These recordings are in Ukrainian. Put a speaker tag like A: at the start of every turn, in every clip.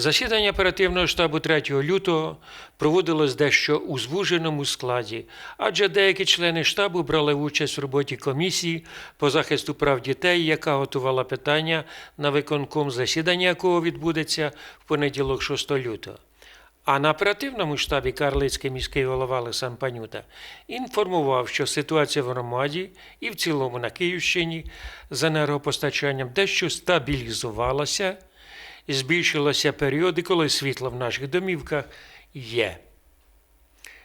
A: Засідання оперативного штабу 3 лютого проводилось дещо у звуженому складі, адже деякі члени штабу брали участь в роботі комісії по захисту прав дітей, яка готувала питання на виконком, засідання якого відбудеться в понеділок 6 лютого. А на оперативному штабі Карлицький міський голова Олександр Панюта інформував, що ситуація в громаді і в цілому на Київщині з енергопостачанням дещо стабілізувалася збільшилися періоди, коли світло в наших домівках є.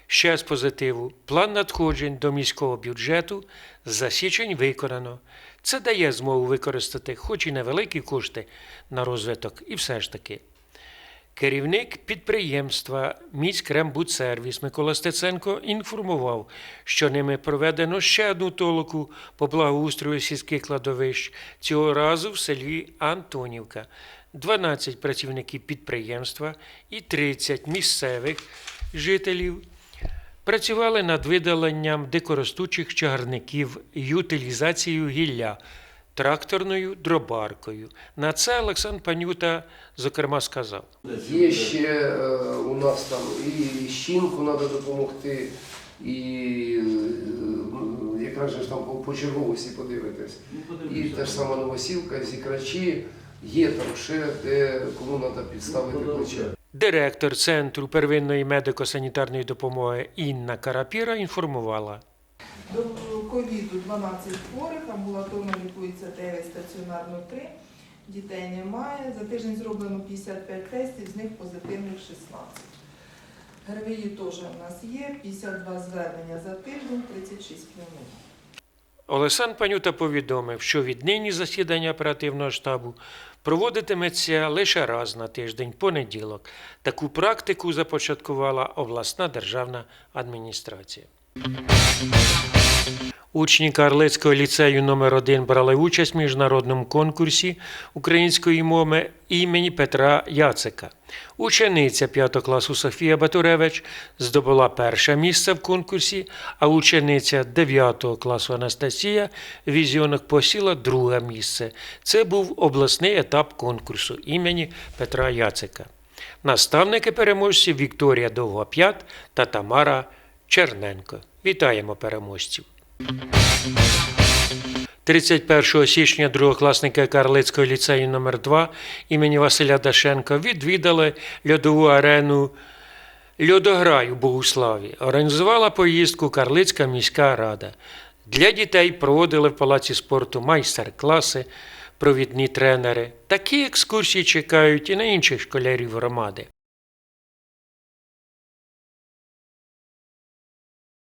A: Ще з позитиву, план надходжень до міського бюджету за січень виконано. Це дає змогу використати хоч і невеликі кошти на розвиток, і все ж таки. Керівник підприємства «Міськрембудсервіс» Микола Стеценко інформував, що ними проведено ще одну толоку по благоустрою сільських кладовищ, цього разу в селі Антонівка. 12 працівників підприємства і 30 місцевих жителів працювали над видаленням дикоростучих чагарників і утилізацією гілля тракторною дробаркою. На це Олександр Панюта, зокрема, сказав.
B: Є ще е, у нас там і щінку треба допомогти, і е, якраз же там по, по черговості подивитись. І та ж сама новосілка, зікрачі, є там ще, де кому треба підставити плече.
A: Директор Центру первинної медико-санітарної допомоги Інна Карапіра інформувала.
C: До ковіду 12 хворих, амбулаторно лікується 9, стаціонарно 3. Дітей немає. За тиждень зроблено 55 тестів, з них позитивних 16. ГРВІ теж у нас є, 52 звернення за тиждень, 36 пневмоній.
A: Олександр Панюта повідомив, що віднині засідання оперативного штабу проводитиметься лише раз на тиждень, понеділок. Таку практику започаткувала обласна державна адміністрація. Учні Карлицького ліцею номер 1 брали участь в міжнародному конкурсі української мови імені Петра Яцика. Учениця 5 класу Софія Батуревич здобула перше місце в конкурсі, а учениця 9 класу Анастасія Візіонок посіла друге місце. Це був обласний етап конкурсу імені Петра Яцика. Наставники переможців Вікторія Довгоп'ят та Тамара Черненко. Вітаємо переможців! 31 січня другокласники Карлицького ліцею номер 2 імені Василя Дашенка відвідали льодову арену Льодограй у Богуславі. Організувала поїздку Карлицька міська рада. Для дітей проводили в палаці спорту майстер-класи, провідні тренери. Такі екскурсії чекають і на інших школярів громади.